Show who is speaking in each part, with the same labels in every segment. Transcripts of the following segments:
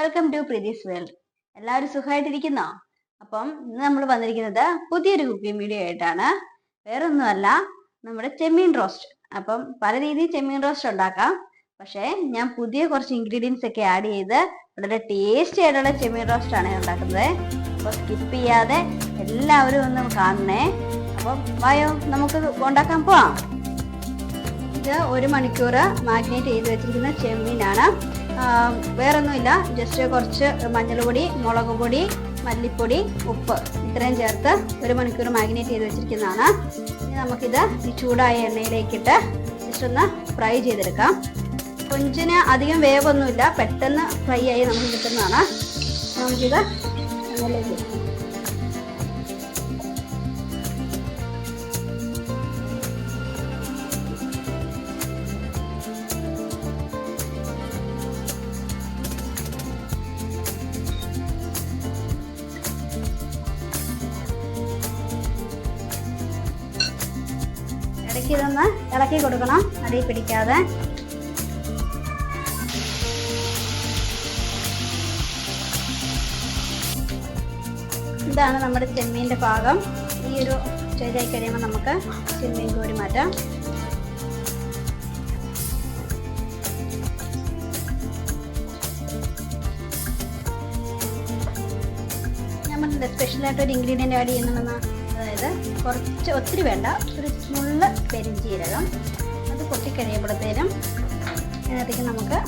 Speaker 1: Welcome to പ്രീതിസ് world എല്ലാവരും സുഖമായിട്ടിരിക്കുന്നോ? അപ്പം ഇന്ന് നമ്മൾ വന്നിരിക്കുന്നത് പുതിയൊരു കുക്കിംഗ് വീഡിയോ ആയിട്ടാണ്. വേറൊന്നുമല്ല നമ്മുടെ ചെമ്മീൻ റോസ്റ്റ്. അപ്പം പല രീതിയിൽ ചെമ്മീൻ റോസ്റ്റ് ഉണ്ടാക്കാം. പക്ഷേ ഞാൻ പുതിയ കുറച്ച് ഇൻഗ്രീഡിയൻസ് ഒക്കെ ആഡ് ചെയ്ത് വളരെ ടേസ്റ്റി ആയിട്ടുള്ള ചെമ്മീൻ റോസ്റ്റ് ആണ് ഉണ്ടാക്കുന്നത്. അപ്പോൾ സ്കിപ്പ് ചെയ്യാതെ എല്ലാവരും ഒന്ന് കാണണേ. അപ്പം വായോ നമുക്ക് ഉണ്ടാക്കാൻ പോവാം. ഇത് ഒരു മണിക്കൂർ മാഗ്നേറ്റ് ചെയ്ത് വെച്ചിരിക്കുന്ന ചെമ്മീനാണ്. വേറൊന്നുമില്ല. ജസ്റ്റ് കുറച്ച് മഞ്ഞൾപ്പൊടി മുളക് പൊടി മല്ലിപ്പൊടി ഉപ്പ് ഇത്രയും ചേർത്ത് ഒരു മണിക്കൂർ മാഗ്നേറ്റ് ചെയ്ത് വെച്ചിരിക്കുന്നതാണ്. ഇനി നമുക്കിത് ഈ ചൂടായ എണ്ണയിലേക്കിട്ട് ജസ്റ്റ് ഒന്ന് ഫ്രൈ ചെയ്തെടുക്കാം. കൊഞ്ചിന് അധികം വേവൊന്നുമില്ല. പെട്ടെന്ന് ഫ്രൈ ആയി നമുക്ക് കിട്ടുന്നതാണ്. നമുക്കിത് എണ്ണയിലേക്ക് ഇതൊന്ന് ഇളക്കി കൊടുക്കണം. അടിയിൽ പിടിക്കാതെ. ഇതാണ് നമ്മുടെ ചെമ്മീന്റെ പാകം. ഈ ഒരു സ്റ്റേജായി കഴിയുമ്പോൾ നമുക്ക് ചെമ്മീൻ കോരി മാറ്റാം. നമ്മളുടെ സ്പെഷ്യലായിട്ട് ഇൻഗ്രീഡിയന്റ് ആഡ് ചെയ്യുന്നുണ്ടെന്ന് അതായത് കുറച്ച് ഒത്തിരി വേണ്ട. ഒരു നുള്ള പെരിഞ്ചീരകം. അത് പൊട്ടിക്കഴിയുമ്പോഴത്തേനും ഇതിനകത്തേക്ക് നമുക്ക്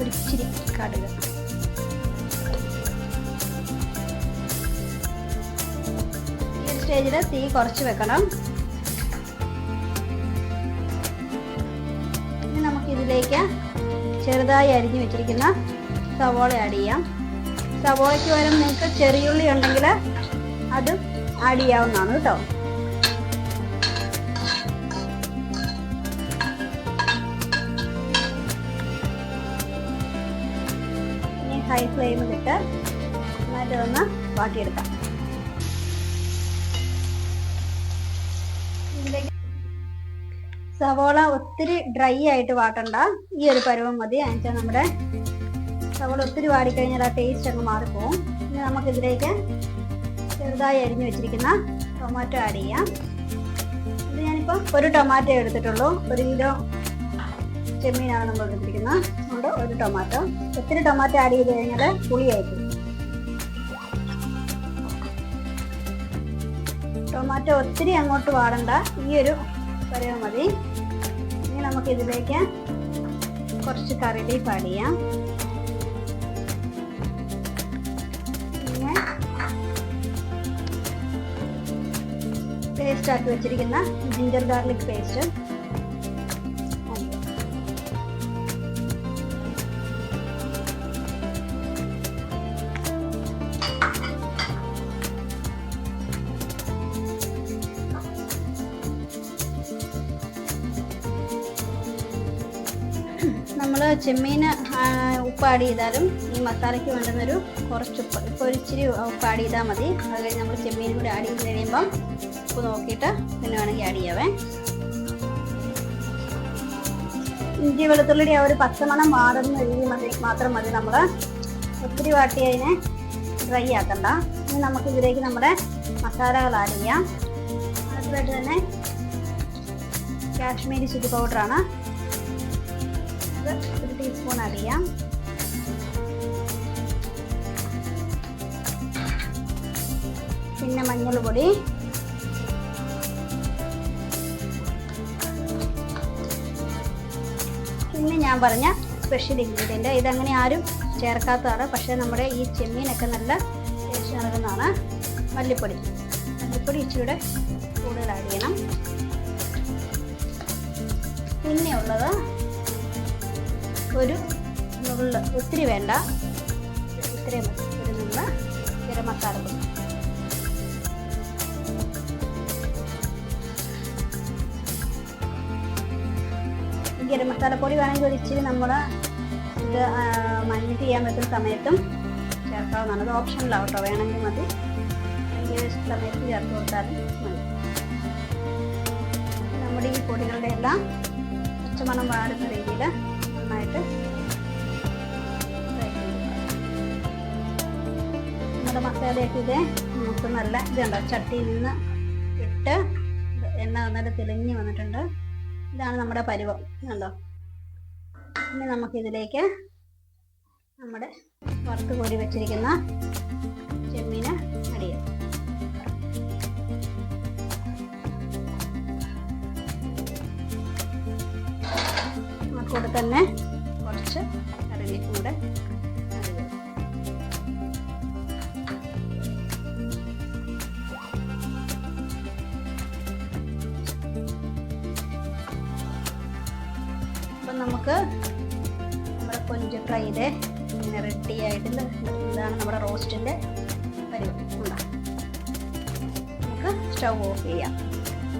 Speaker 1: ഒരു ഇച്ചിരി കടുക്. ഈ ഒരു സ്റ്റേജിൽ തീ കുറച്ച് വെക്കണം. ഇനി നമുക്ക് ഇതിലേക്ക് ചെറുതായി അരിഞ്ഞു വെച്ചിരിക്കുന്ന സവോള ആഡ് ചെയ്യാം. സവോളയ്ക്ക് പകരം നിങ്ങൾക്ക് ചെറിയുള്ളി ഉണ്ടെങ്കിൽ അതും ആഡ് ചെയ്യാവുന്നതാണ് കേട്ടോ. ഇനി ഹൈ ഫ്ലെയിമിലിട്ട് നന്നായിട്ട് ഒന്ന് വാട്ടിയെടുക്കാം. സവോള ഒത്തിരി ഡ്രൈ ആയിട്ട് വാട്ടണ്ട. ഈ ഒരു പരുവം മതി. എന്നുവെച്ചാൽ നമ്മുടെ സവോള ഒത്തിരി വാടിക്കഴിഞ്ഞാൽ ആ ടേസ്റ്റ് അങ്ങ് മാറിപ്പോവും. ഇനി നമുക്ക് ഇതിലേക്ക് ചെറുതായി അരിഞ്ഞു വെച്ചിരിക്കുന്ന ടൊമാറ്റോ ആഡ് ചെയ്യാം. ഇത് ഞാനിപ്പോൾ ഒരു ടൊമാറ്റോ എടുത്തിട്ടുള്ളൂ. ഒരു കിലോ ചെമ്മീനാണ് നമ്മൾ എടുത്തിരിക്കുന്നത്. അതുകൊണ്ട് ഒരു ടൊമാറ്റോ. ഒത്തിരി ടൊമാറ്റോ ആഡ് ചെയ്ത് കഴിഞ്ഞാൽ പുളിയായിരിക്കും. ടൊമാറ്റോ ഒത്തിരി അങ്ങോട്ട് വാടണ്ട. ഈ ഒരു പരവ് മതി. ഇനി നമുക്ക് ഇതിലേക്ക് കുറച്ച് കറി ലീഫ് ആഡ് ചെയ്യാം. പേസ്റ്റ് ആക്കി വെച്ചിരിക്കുന്ന ജിഞ്ചർ ഗാർലിക് പേസ്റ്റ് നമ്മൾ ചെമ്മീൻ ഉപ്പ് ആഡ് ചെയ്താലും ഈ മസാലയ്ക്ക് വേണ്ടുന്നൊരു കുറച്ച് ഉപ്പ്. ഇപ്പോൾ ഒരു ഇച്ചിരി ഉപ്പ് ആഡ് ചെയ്താൽ മതി. അത് കഴിഞ്ഞ് നമ്മൾ ചെമ്മീൻ കൂടി ആഡ് ചെയ്ത് കഴിയുമ്പം ഉപ്പ് നോക്കിയിട്ട് പിന്നെ വേണമെങ്കിൽ ആഡ് ചെയ്യാവേ. ഇഞ്ചി വെളുത്തുള്ളിയുടെ ആ ഒരു പച്ചമണം മാറുന്ന രീതി മതി മാത്രം മതി നമ്മൾ ഒത്തിരി വാട്ടി അതിനെ ഡ്രൈ ആക്കണ്ട. ഇനി നമുക്ക് ഇതിലേക്ക് നമ്മുടെ മസാലകൾ ആഡ് ചെയ്യാം. അതുപോലെ തന്നെ കാശ്മീരി ചില്ലി പൗഡറാണ് അത് ഒരു ടീസ്പൂൺ അറിയാം പിന്നെ മഞ്ഞൾ പൊടി പിന്നെ ഞാൻ പറഞ്ഞ സ്പെഷ്യൽ ഇൻഗ്രീഡിയന്റ് ഇതങ്ങനെ ആരും ചേർക്കാത്തതാണ്. പക്ഷേ നമ്മുടെ ഈ ചെമ്മീനൊക്കെ നല്ല ടേസ്റ്റ് നൽകുന്നതാണ് മല്ലിപ്പൊടി. മല്ലിപ്പൊടി ഇച്ചിരിയുടെ കൂടുതൽ ചെയ്യണം. പിന്നെ ഉള്ളത് ഒരു നുള്ള് ഒത്തിരി വേണ്ട. ഇത്രയും ഒരു നുള്ള് ഗരം മസാല ഈ ഗരം മസാല പൊടി വേണമെങ്കിൽ ഒരു ഇച്ചിരി നമ്മൾ ഇത് മഞ്ഞ് ചെയ്യാൻ പറ്റുന്ന സമയത്തും ചേർക്കാവുന്നതാണ് അത് ഓപ്ഷനിലാവട്ടോ വേണമെങ്കിൽ മതി. അല്ലെങ്കിൽ സമയത്ത് ചേർത്ത് കൊടുത്താലും മതി. നമ്മുടെ ഈ പൊടികളുടെ എല്ലാം പച്ചമണം വാടുന്ന രീതിയിൽ നന്നായിട്ട്. നമ്മുടെ മസാലയൊക്കെ ഇത് നമുക്ക് നല്ല ഇതുണ്ടോ? ചട്ടിയിൽ നിന്ന് ഇട്ട് എണ്ണ നന്നായിട്ട് തെളിഞ്ഞ് വന്നിട്ടുണ്ട്. ഇതാണ് നമ്മുടെ പരുവം. കണ്ടോ ഇനി നമുക്കിതിലേക്ക് നമ്മുടെ വറുത്ത് കോരി വെച്ചിരിക്കുന്ന ചെമ്മീന് അടിയാം കൂടെ തന്നെ നമുക്ക് നമ്മുടെ കൊഞ്ച് ഫ്രൈയുടെ ഇങ്ങനെ റെഡി ആയിട്ട് ഇതാണ് നമ്മുടെ റോസ്റ്റിന്റെ പരിപാടി. നമുക്ക് സ്റ്റൗ ഓഫ് ചെയ്യാം.